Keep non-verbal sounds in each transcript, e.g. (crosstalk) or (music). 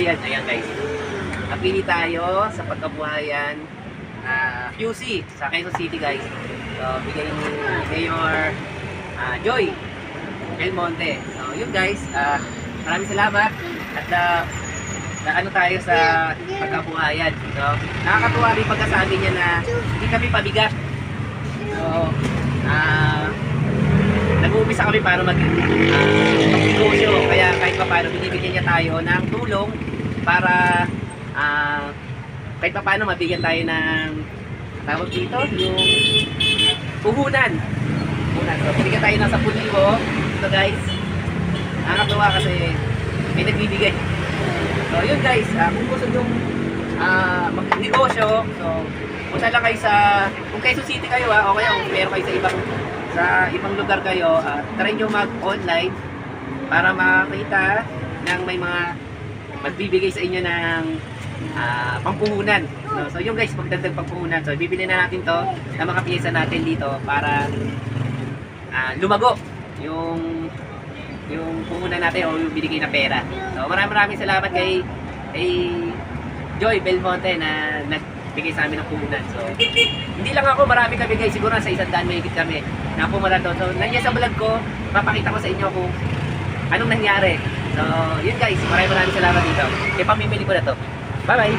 mga pagkabuhayan. Ayan guys. Napili tayo sa pagkabuhayan ah, QC sa Quezon City guys. So, bigay ni Mayor ah, Joy Del Monte. So, yun guys. ah, maraming salamat. At ah, na ano tayo sa pagkabuhayan. So, nakakatuwa rin pagkasabi niya na hindi kami pabigat. So, ah, nag-uumpisa kami para mag uh. Kaya kahit pa paano binibigyan niya tayo ng tulong para ah, kahit pa paano mabigyan tayo ng tawag dito, yung puhunan. Puhunan. So, binigyan tayo ng 10,000. Ito guys, nakakatuwa kasi may nagbibigay. So, yun guys, ah, kung gusto nyo ah, mag-negosyo, so, punta lang kayo sa, kung Quezon City kayo ha, o kaya kung meron kayo sa ibang, sa ibang lugar kayo, ah, try nyo mag-online para makita ng may mga magbibigay sa inyo ng ah, pampuhunan. No? So, yung guys, pagdagdag pampuhunan. So, bibili na natin to ng mga piyesa natin dito para ah, lumago yung yung puhunan natin o yung binigay na pera. So maraming maraming salamat kay kay Joy Belmonte na nagbigay sa amin ng puhunan. So hindi lang ako, marami kami guys, siguro sa isang daan may kami na pumunta doon. So nandiyan sa vlog ko, papakita ko sa inyo kung anong nangyari. So yun guys, maraming maraming salamat dito. Kaya pamimili ko na to. Bye bye!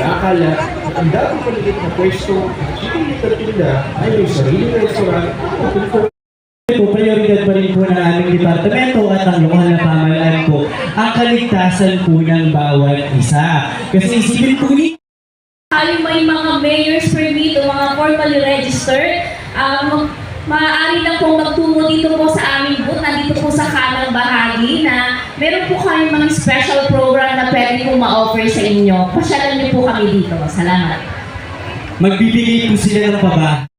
Akala at ang dami maliit na pwesto at hindi tinda ay may sariling restaurant o kung po, prioridad pa rin po ng aming departamento at ang lokal na pamahalaan po ang kaligtasan po ng bawat isa. Kasi isipin po ni Ay, may mga mayor's permit o mga formally registered, um, maaari lang pong magtungo dito po sa aming booth, nandito po sa kanang bahagi na meron po kami mga special program na pwede po ma-offer sa inyo. Pasyalan niyo po kami dito. Salamat. magbibigay po sila ng paba.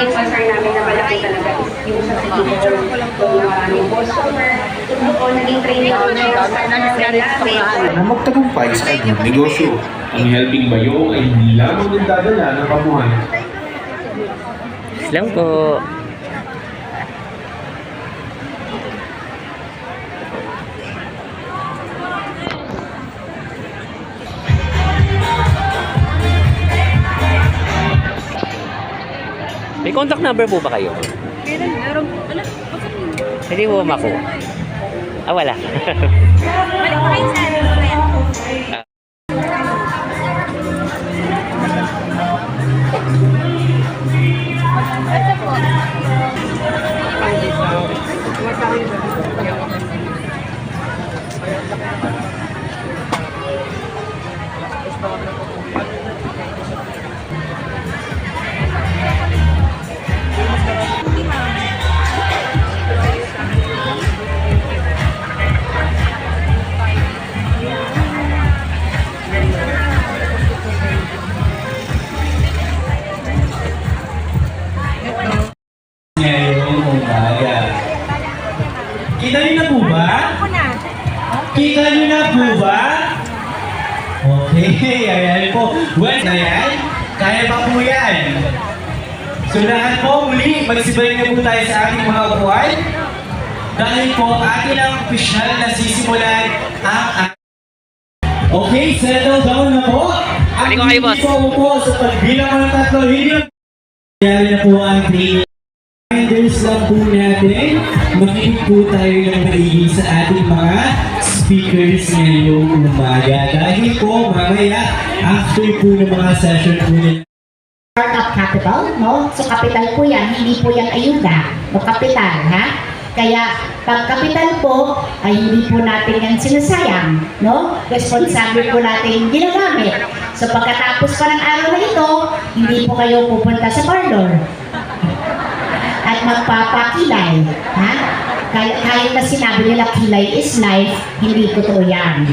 Naging concern namin na malaki talaga is yung sa siguro kung maraming customer. Doon naging training ko na yung na namin. na magtagumpay sa kanyang negosyo. Ang helping bayong ay hindi lamang nagdadala ng kamuhan. Lang po. Contact number po ba kayo? Meron, meron. Ano? Hindi mo makuha. Ah, wala. Balik pa kayo sa ano. Okay, ayan po. Once na yan, kaya pa po yan. So lahat po muli, magsibay na po tayo sa ating mga upuan. Dahil po atin ang official na sisimulan ang Okay, settle down na po. Boss. hindi po upo sa pagbilang ng tatlo, hindi na Kaya na po ang training. Reminders lang po natin, makinig po tayo ng maigi sa ating mga speakers ngayong umaga. Dahil po mamaya, after po ng mga session po nila, startup capital, no? So capital po yan, hindi po yan ayuda, o capital, ha? Kaya pag capital po, ay hindi po natin yan sinasayang, no? Responsable po natin ginagamit. So pagkatapos pa ng araw na ito, hindi po kayo pupunta sa parlor at magpapakilay, ha? Kahit, kahit na sinabi nila kilay is life, hindi totoo yan.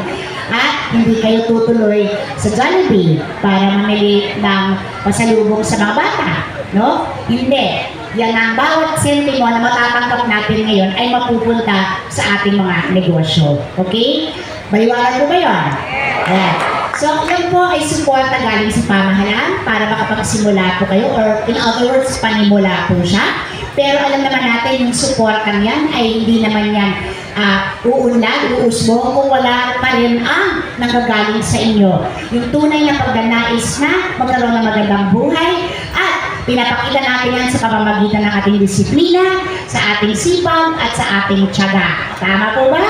(laughs) At hindi kayo tutuloy sa Jollibee para mamili ng pasalubong sa mga bata. No? Hindi. Yan ang bawat sentimo na matatanggap natin ngayon ay mapupunta sa ating mga negosyo. Okay? Baliwanag ko ba yun? Ayan. So, yan po ay suporta galing sa pamahalaan para makapagsimula po kayo or in other words, panimula po siya. Pero alam naman natin yung suportang yan ay hindi naman yan uh, uunlad, uusbo kung wala pa rin ang nanggagaling sa inyo. Yung tunay na pagdanais na magkaroon ng magandang buhay at pinapakita natin yan sa pamamagitan ng ating disiplina, sa ating sipag at sa ating tiyaga. Tama po ba?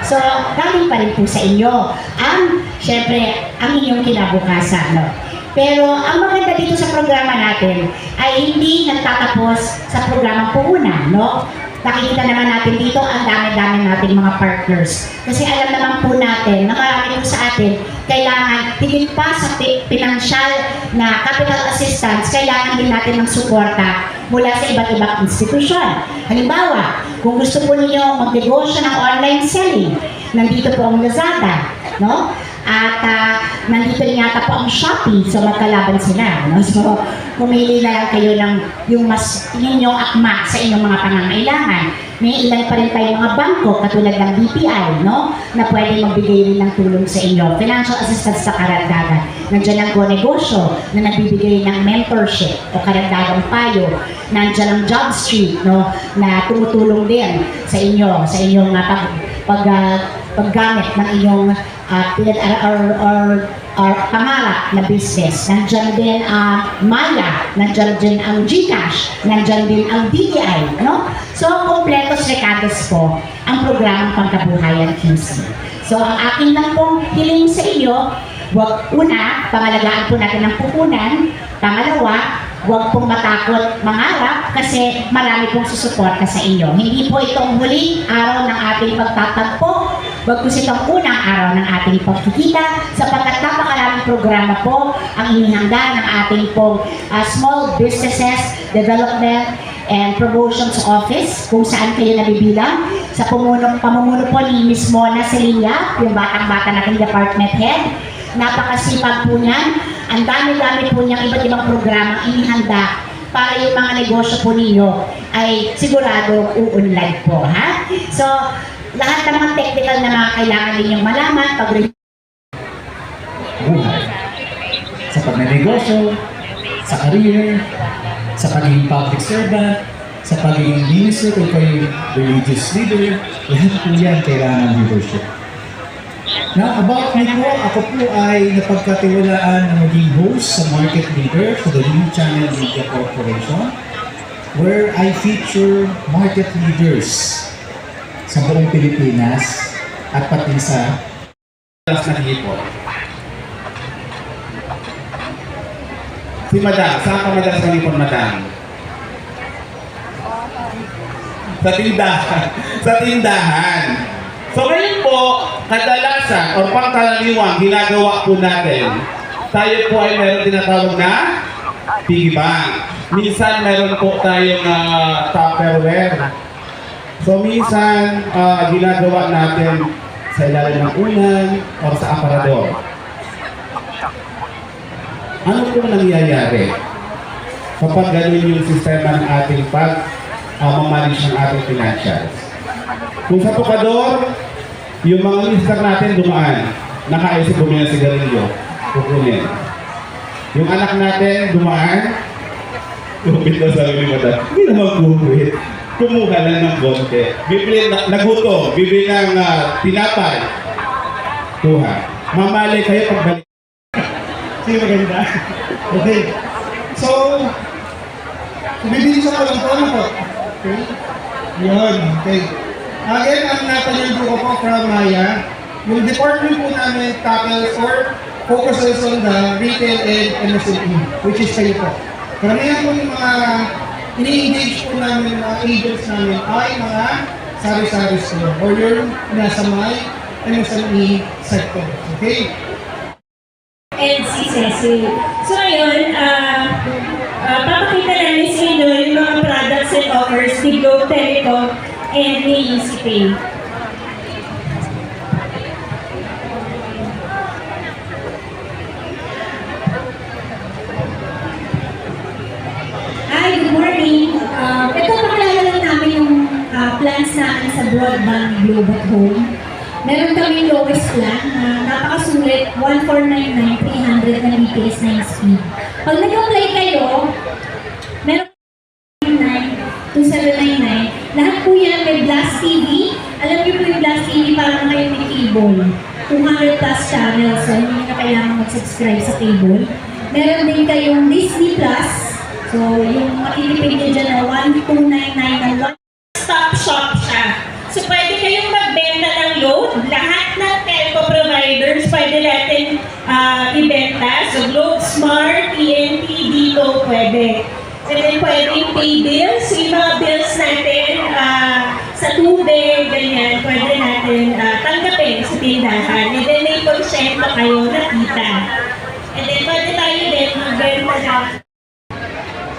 So, galing pa rin po sa inyo ang, syempre, ang inyong kinabukasan. No? Pero ang maganda dito sa programa natin ay hindi nagtatapos sa programang puhunan, no? Nakikita naman natin dito ang dami-dami nating mga partners. Kasi alam naman po natin na marami po sa atin kailangan higit pa sa financial na capital assistance, kailangan din natin ng suporta mula sa iba't ibang institusyon. Halimbawa, kung gusto po ninyo magnegosyo ng online selling, nandito po ang Lazada, no? At ah, nandito rin yata po ang Shopee, so magkalaban sila. No? (laughs) So, pumili na lang kayo ng yung mas inyong akma sa inyong mga pangangailangan. May ilan pa rin tayong mga bangko, katulad ng BPI, no? na pwede magbigay rin ng tulong sa inyo. Financial assistance sa karagdagan. Nandiyan ang Go Negosyo na nagbibigay ng mentorship o karagdagang payo. Nandiyan ang Job Street no? na tumutulong din sa inyo, sa inyong uh, pag, pag, ah, paggamit ng inyong uh, pinag or, or, or pangarap na business. Nandiyan din ang Maya, nandiyan din ang Gcash, nandiyan din ang DTI, no? So, kompletos recados po ang programang pangkabuhayan QC. So, ang akin lang pong hiling sa inyo, wag una, pangalagaan po natin ang pupunan. Pangalawa, huwag pong matakot mangarap kasi marami pong susuporta sa inyo. Hindi po itong huling araw ng ating pagtatagpo, bagkus itong unang araw ng ating pagkikita sapagkat napakaraming programa po ang inihanda ng ating pong ah, Small Businesses Development and Promotions Office kung saan kayo nabibilang sa pumuno, pamumuno po ni Miss Mona Celia, yung batang-bata nating department head. Napakasipag po niyan. Ang dami-dami po niyang iba't ibang programa inihanda para yung mga negosyo po ninyo ay sigurado uunlad po, ha? So, lahat ng mga technical na mga kailangan ninyong malaman pag buhay. Sa pagnenegosyo, sa career, sa pagiging public servant, sa pagiging minister kung kayo religious leader, lahat po yan kailangan ng leadership. Now, about me po, ako po ay napagkatiwalaan na maging host sa Market Leader for the New Channel Media Corporation where I feature market leaders sa buong Pilipinas at pati sa Tapos nakikipot. Si Madam, saan ka madalas nangipon, Madam? Sa tindahan. (laughs) sa tindahan. So ngayon po, kadalasan o pangkaraniwang ginagawa po natin, tayo po ay meron tinatawag na piggy bank. Minsan meron po tayong uh, tupperware. So minsan, ah, ginagawa natin sa ilalim ng unan o sa aparador. Ano po nangyayari kapag ganun yung sistema ng ating pag uh, mamanage ng ating financials? Kung sa tokador, yung mga mister natin dumaan, nakaisip bumili ng sigarilyo, kukunin. Yung anak natin dumaan, Kupit na sabi ni Madam, hindi naman kupit. Kumuha lang ng konti. Bibili, na, nagutom, bibili ng ah, tinapay. Kuha. Mamali kayo pagbalik. (laughs) Sige maganda. Okay. So, bibilisan ko lang po. Okay. Yun. Okay. Again, ang natanong ko po from Maya, yung department po namin tackles or focuses on the retail and MSME, which is kayo po. Karamihan po yung mga ini-engage po namin mga agents namin ay mga sari-sari store or yung nasa may MSME sector. Okay? and si Cecil. So ngayon, ah ah, papakita namin sa inyo yung mga products and offers ni Globe Telecom and pay. Hi, good morning. Uh, ito, pakilala lang namin yung uh, plans namin sa Broadband Globe at Home. Meron kami lowest plan na napakasulit, 1499, 300 na BPS na yung speed. Pag nag-apply kayo, meron 2799. Lahat po yan may Blast TV. Alam niyo po yung Blast TV para na kayo may cable. 200 plus channels. So, hindi na kailangan mag-subscribe sa cable. Meron din kayong Disney Plus. So, yung matitipid nyo dyan na 1299 na stop shop siya. So, pwede kayong magbenta ng load. Lahat ng telco providers pwede natin ah, ibenta. So, Globe Smart, TNT, Dito, pwede. And then, pwede pay bills. Yung mga sa tubig, ganyan, pwede natin ah, tanggapin sa tindahan. And then, may porsyento kayo na kita. And then, pwede tayo din magbenta ng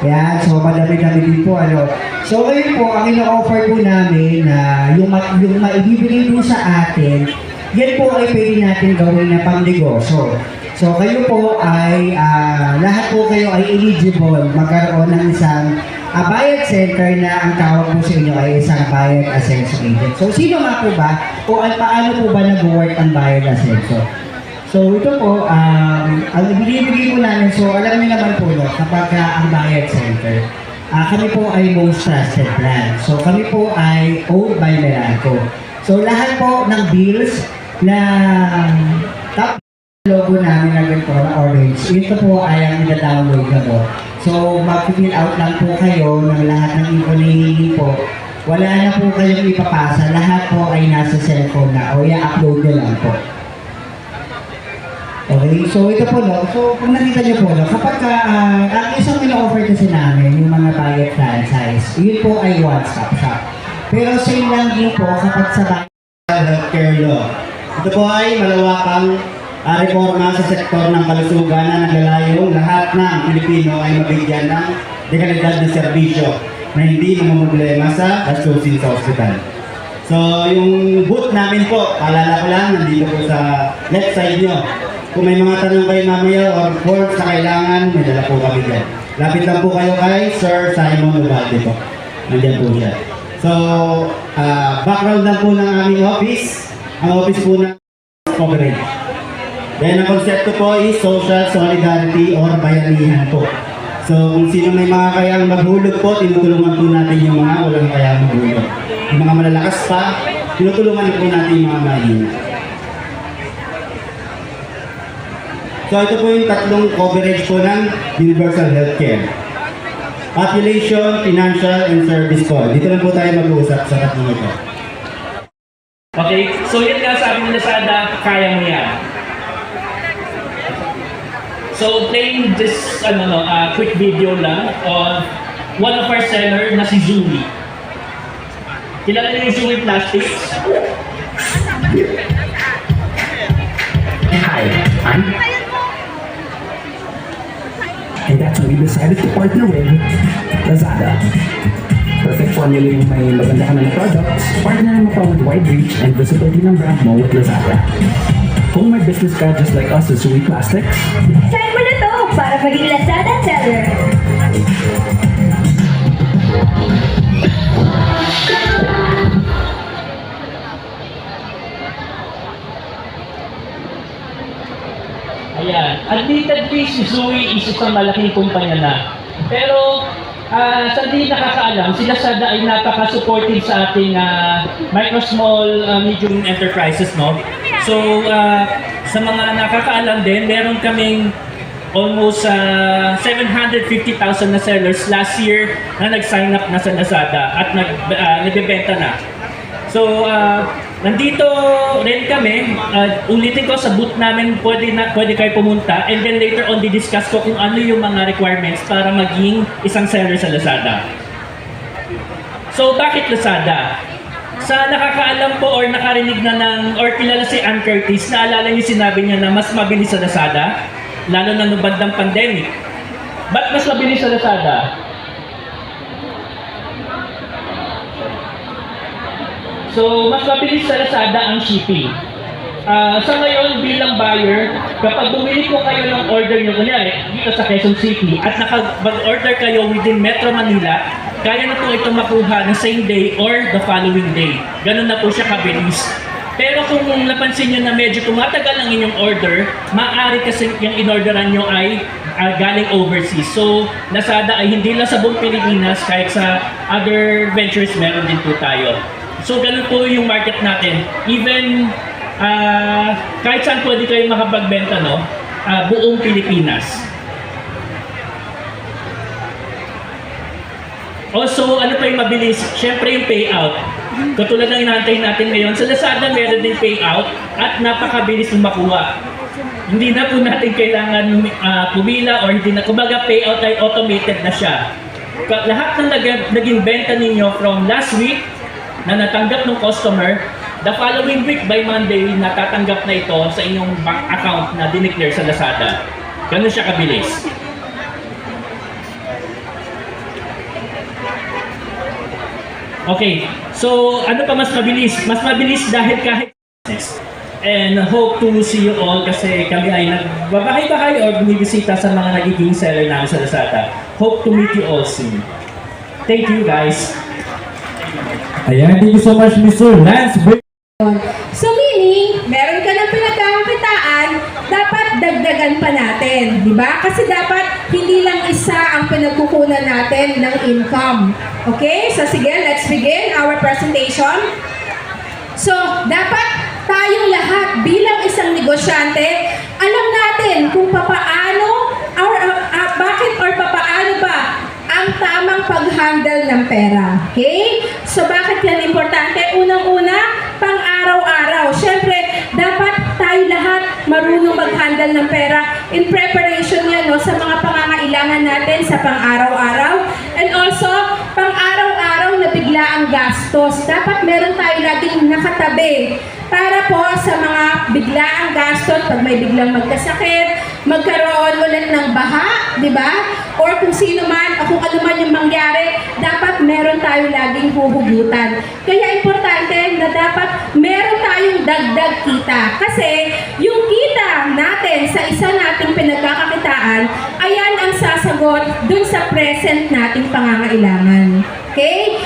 Yan, so madami-dami din po ano. So ngayon po, ang ino-offer po namin na yung, ma- yung maibibigay po sa atin, yan po ay pwede natin gawin na pang-negosyo. So kayo po ay, ah, lahat po kayo ay eligible magkaroon ng isang ah, bayad center na ang tawag po sa inyo ay isang bayad ascenso agent. So sino nga po ba o paano po ba nag-work ang bayad ascenso? So ito po, um, ang ibinibigay po namin, so alam niyo naman po no, kapag ah, ang bayad center, ah, kami po ay most trusted brand. So kami po ay owned by Meralco. So lahat po ng bills na logo namin na ganito na orange, ito po ay ang ida-download na po. So mag-fill out lang po kayo ng lahat ng info na hihingi po. Wala na po kayong ipapasa, lahat po ay nasa cellphone na o i-upload nyo lang po. Okay, so ito po no, so kung nakita niyo po no, kapag ka, ah, ang isang ino-offer kasi namin, yung mga bayad franchise, yun po ay one-stop shop. Pero same lang din po kapag sa healthcare law. Ito po ay malawakang ah, reforma sa sektor ng kalusugan na naglalayong lahat ng Pilipino ay mabigyan ng dekalidad na serbisyo na hindi problema sa gastusin sa ospital. So, yung booth namin po, paalala ko lang, nandito po sa left side nyo. Kung may mga tanong kayo mamaya or forms na kailangan, may dala po kami dyan. Lapit lang po kayo kay Sir Simon Ubalde po. Nandiyan po siya. So, ah, background lang po ng aming office. Ang office po ng coverage. Then, ang konsepto po is social solidarity or bayanihan po. So, kung sino may mga kayang maghulog po, tinutulungan po natin yung mga walang kayang maghulog. Yung mga malalakas pa, tinutulungan po natin yung mga mahina. So, ito po yung tatlong coverage po ng Universal Healthcare. Population, financial, and service po. Dito lang po tayo mag-uusap sa tatlong ito. Okay, so yun nga sabi ng Lazada, kaya mo yan. So playing this ano no, uh, quick video lang on one of our seller na si Zumi. Kilala niyo yung Zumi Plastics? Hi, I'm and that's when we decided to partner with Lazada. Perfect formula yung may maganda ka na products, partner mo pa with wide reach and visibility ng brand mo with Lazada. Kung may business ka just like us sa Sui Plastics, Try mo na to para maging Lazada seller. Ayan. Admittedly, si Zui is isang malaking kumpanya na. Pero, ah sa hindi nakakaalam, si Lazada ay napaka-supportive sa ating ah, micro, small, ah, medium enterprises, no? So, ah, sa mga nakakaalam din, meron kaming almost ah, 750,000 na sellers last year na nag-sign up na sa Lazada at nag, ah, nagbebenta na. So, ah, nandito rin kami. Uh, ulitin ko sa booth namin, pwede, na, pwede kayo pumunta. And then later on, di-discuss ko kung ano yung mga requirements para maging isang seller sa Lazada. So, bakit Lazada? Sa nakakaalam po or nakarinig na ng, or kilala si Ann Curtis, naalala niyo sinabi niya na mas mabilis sa Lazada, lalo na nung bandang pandemic. Ba't mas mabilis sa Lazada? So, mas mabilis sa Lazada ang shipping. Ah, sa ngayon, bilang buyer, kapag bumili po kayo ng order nyo, kunyari, dito sa Quezon City, at nakapag-order kayo within Metro Manila, kaya na po itong makuha ng same day or the following day. Ganun na po siya kabilis. Pero kung napansin nyo na medyo tumatagal ang inyong order, maaari kasi yung in-orderan nyo ay ah, galing overseas. So, Lazada ay hindi lang sa buong Pilipinas, kahit sa other ventures meron din po tayo. So, ganun po yung market natin. Even ah, kahit saan pwede kayo makapagbenta, no? Ah, buong Pilipinas. Also, ano pa yung mabilis? Siyempre yung payout. Katulad ng inaantay natin ngayon, sa Lazada meron din payout at napakabilis mong makuha. Hindi na po natin kailangan ah, pumila or hindi na, kumbaga payout ay automated na siya. Lahat ng nag- naging benta ninyo from last week na natanggap ng customer, the following week by Monday, natatanggap na ito sa inyong bank account na dineclare sa Lazada. Ganun siya kabilis. Okay, so ano pa mas mabilis? Mas mabilis dahil kahit And hope to see you all kasi kami ay nagbabahay-bahay or bumibisita sa mga nagiging seller namin sa Lazada. Hope to meet you all soon. Thank you guys. Ayan, thank you so much, Mr. Lance So meaning, meron ka ng pinagkakakitaan, dapat dagdagan pa natin, di ba? Kasi dapat hindi lang isa ang pinagkukunan natin ng income. Okay? So sige, let's begin our presentation. So, dapat tayong lahat bilang isang negosyante, alam natin kung papaano or uh, uh, bakit or papaano ba ang tamang pag-handle ng pera. Okay? So, bakit yan importante? Unang-una, pang-araw-araw. Siyempre, dapat tayo lahat marunong mag-handle ng pera in preparation yan no, sa mga pangangailangan natin sa pang-araw-araw. And also, pang-araw-araw na bigla ang gastos. Dapat meron tayo laging nakatabi para po sa mga biglaang gastos, pag may biglang magkasakit, magkaroon ulit ng baha, di ba? Or kung sino man, o kung ano man yung mangyari, dapat meron tayo laging huhugutan. Kaya importante na dapat meron tayong dagdag kita. Kasi yung kita natin sa isa nating pinagkakakitaan, ayan ang sasagot dun sa present nating pangangailangan. Okay?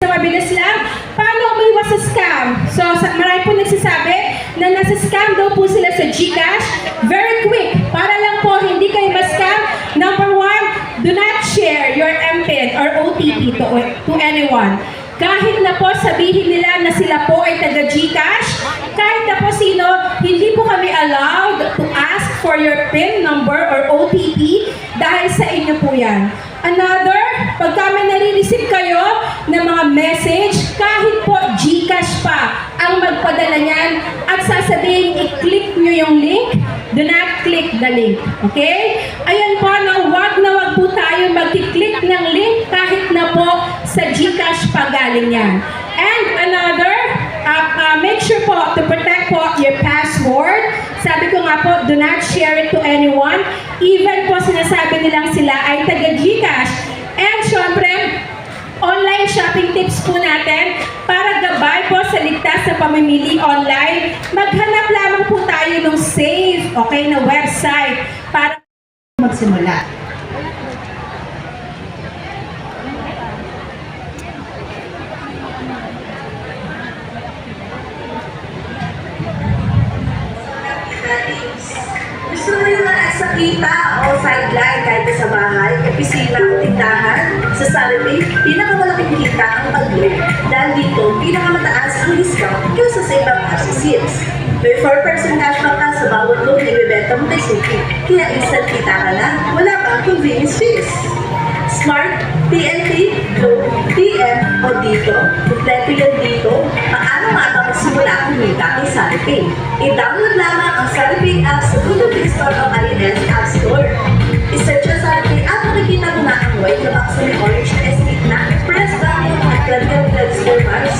Sa mabilis lang, paano umiwas sa scam? So, marami po nagsasabi na nasa scam daw po sila sa GCash. Very quick, para lang po hindi kayo ma-scam. Number one, do not share your MPIN or OTP to, to anyone. Kahit na po sabihin nila na sila po ay taga GCash, kahit na po sino, hindi po kami allowed to ask for your PIN number or OTP dahil sa inyo po yan. Another, pagka may nare-receive kayo ng mga message, kahit po GCash pa ang magpadala niyan at sasabihin i-click nyo yung link, do not click the link. Okay? Ayan po, no, wag na wag po tayo mag-click ng link kahit na po sa GCash pa galing yan. And another, uh, uh, make sure po to protect po your password. Sabi ko nga po, do not share it to anyone. Even po sinasabi nilang sila ay taga GCash. And syempre, online shopping tips po natin para gabay po sa ligtas na pamimili online. Maghanap lamang po tayo ng safe, okay, na website para magsimula. Gusto mo yung nasa kita sideline kahit sa bahay, opisina tindahan, sa salary, pinakamalaking kita ang pag-look dahil dito pinakamataas ang discount kaysa sa ibang associates. May 4% cashback ka sa bawat load na ibebenta mo kay Suki, kaya instant kita ka na, wala pa ang convenience fees. Smart, TNT, Globe, TM, o dito, kompleto yan dito, paano nga magsimula kumita kay Saripay? I-download lamang ang Saripay app sa Google Play Store o iOS App Store. I-search ang Saripay app, makikita mo na ang white na box na orange na estate na, press down at lagyan ng register bars.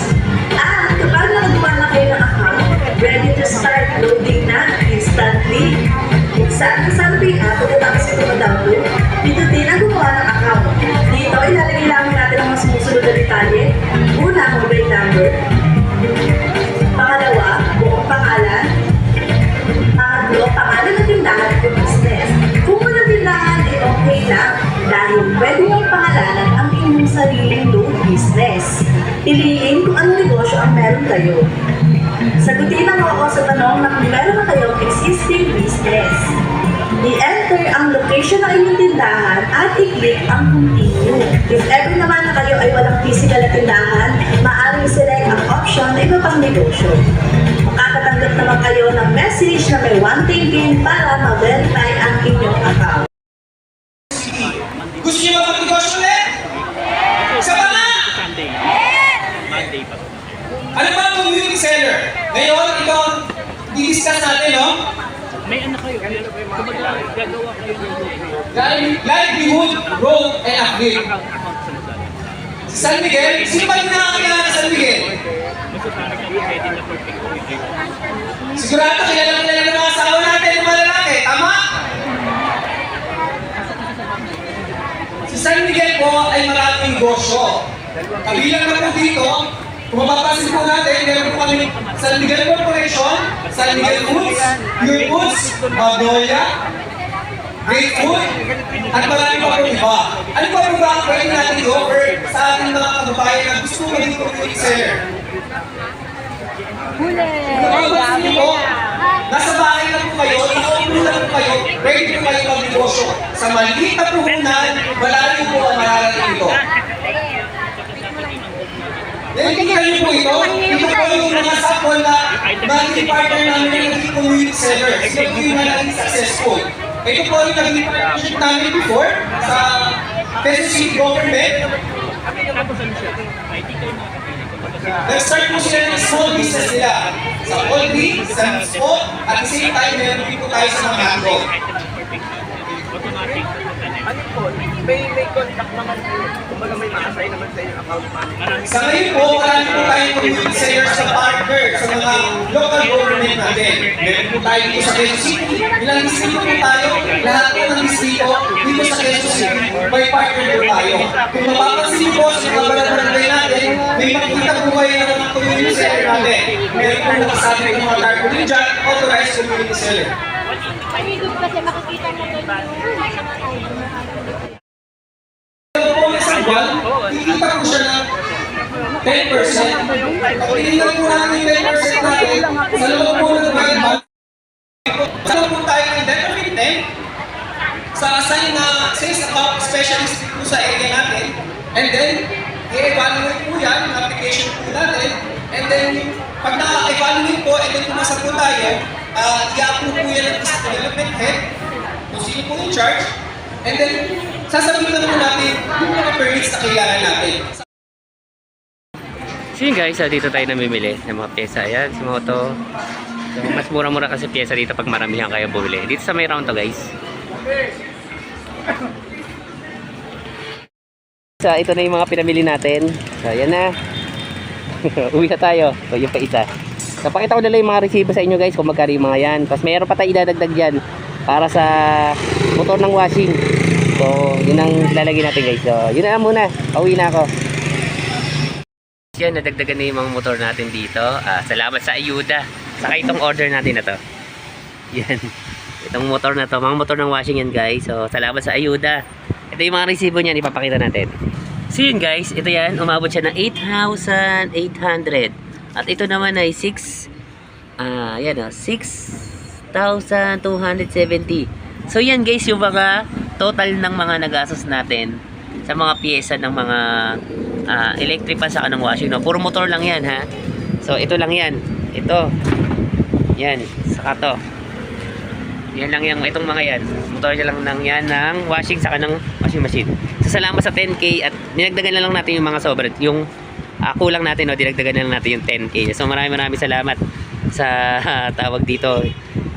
At kapag nakagawa na kayo ng account, ready to start loading na instantly. Saan ang Piliin kung anong negosyo ang meron kayo. Sagutin ang oo sa tanong na kung meron na kayong existing business. I-enter ang location ng inyong tindahan at i-click ang continue. If ever naman na kayo ay walang physical na tindahan, maaaring select ang option na iba pang negosyo. Makakatanggap naman kayo ng message na may one-time pin para ma-verify ang inyong account. Gusto niyo ba mag-negosyo ulit? Isa pa nga! Ano ba ang community seller? Ngayon, ito ang i-discuss natin, no? May anak kayo. Kumbaga, gagawa kayo ng Live- Livelihood, Road, and Upgrade. Si San Miguel, sino ba yung nakakilala ng San Miguel? Sigurado kilala kilala ng mga asawa natin ng mga lalaki, tama? Si San Miguel po ay maraming negosyo. Kabilang na po dito, kung mapapansin po natin, meron po kami San Miguel Corporation, San Miguel Foods, Pure Foods, Magnolia, Great Food, at marami pa po iba. Ano pa po ba ang pwede natin i-offer sa ating mga kababayan na gusto maging community seller? Kung mapapansin niyo po, nasa bahay na po kayo, nakaupo na po kayo, ready po kayo mag-negosyo. Sa maliit na puhunan, malayo po ang mararating ito. Nakikita niyo po ito, ito po yung mga sample na maging partner namin na naging community seller. Ito po yung mga naging successful. Ito po yung naging partnership namin before sa Quezon City Government. Nag-start po sila ng small business nila. Sa Oldie, sa Mispo, at the same time, meron din po tayo sa mga macro. Sa ngayon po, marami po tayong community sellers sa partner sa mga local government natin. Meron po tayo dito sa Quezon City. Ilang distrito po tayo, lahat po ng distrito dito sa Quezon City, may partner po tayo. Kung mapapansin niyo po sa mga barangay natin, may makikita po kayo ng mga community seller natin. Meron po nakasabi ng mga tarpaulin dyan, authorized community seller. kasi makikita mo doon po ang isang buwan, kikita po siya ng 10%. Pag tinignan po yung 10% natin, sa loob po ng 12 months, sa loob po tayo ng definite 10 sa assign na sales account specialist po sa area natin. And then, i-evaluate po yan, yung application po natin. And then, pag na-evaluate po, and then pumasa po tayo, uh, i-approve po yan ng business development head, kung sino po in charge. And then, na po natin yung mga permits na kailangan natin. So yun guys, ah, dito tayo namimili ng mga pyesa. Ayan, si Moto. So, mas mura-mura kasi pyesa dito pag maramihan kayo bumili. Dito sa may round to guys. So, ito na yung mga pinamili natin. So, yan na. (laughs) Uwi na tayo. So, yung pa isa. So, pakita ko na lang yung mga resibo sa inyo guys kung magkano yung mga yan. Tapos mayroon pa tayo idadagdag dyan para sa motor ng washing. So, yun ang lalagay natin guys. So, yun na muna. Pauwi na ako. Yan, nadagdagan na yung mga motor natin dito. Ah, salamat sa ayuda. Saka itong order natin na to. Yan. Itong motor na to. Mga motor ng washing yan guys. So, salamat sa ayuda. Ito yung mga resibo niyan. Ipapakita natin. So yun guys. Ito yan. Umabot siya ng 8,800. At ito naman ay 6 ah yan o. 6,270. So yan guys yung mga total ng mga nagastos natin sa mga pyesa ng mga ah, electric pan sa kanang washing no. Puro motor lang yan ha. So ito lang yan. Ito. Yan. Saka to. Yan lang yung itong mga yan. Motor niya lang ng yan ng washing sa kanang washing machine. So salamat sa 10k at dinagdagan na lang natin yung mga sobra. Yung ah, kulang natin no, dinagdagan na lang natin yung 10k. So maraming maraming salamat sa ah, (laughs) tawag dito.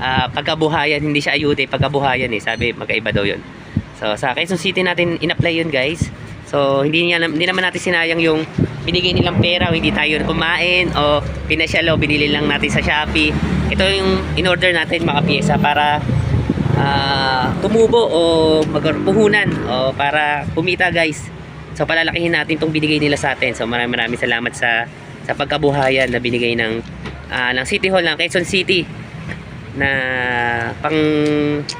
Ah, pagkabuhayan, hindi siya ayuda, pagkabuhayan eh. Sabi magkaiba daw yun. So sa Quezon City natin in-apply yun guys. So hindi niya hindi naman natin sinayang yung binigay nilang pera o hindi tayo kumain o pinasyal o binili lang natin sa Shopee. Ito yung in-order natin mga pyesa para ah, tumubo o magpuhunan o para kumita guys. So palalakihin natin itong binigay nila sa atin. So maraming maraming salamat sa sa pagkabuhayan na binigay ng ah, ng City Hall ng Quezon City na pang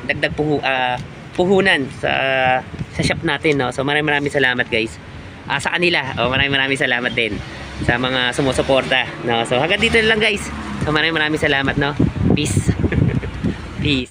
dagdag puhu, ah, puhunan sa sa shop natin no. So maraming maraming salamat guys. Ah, sa kanila. Oh, maraming maraming salamat din. sa mga sumusuporta. No? So hanggang dito na lang guys. So maraming maraming salamat. No? Peace. (laughs) Peace.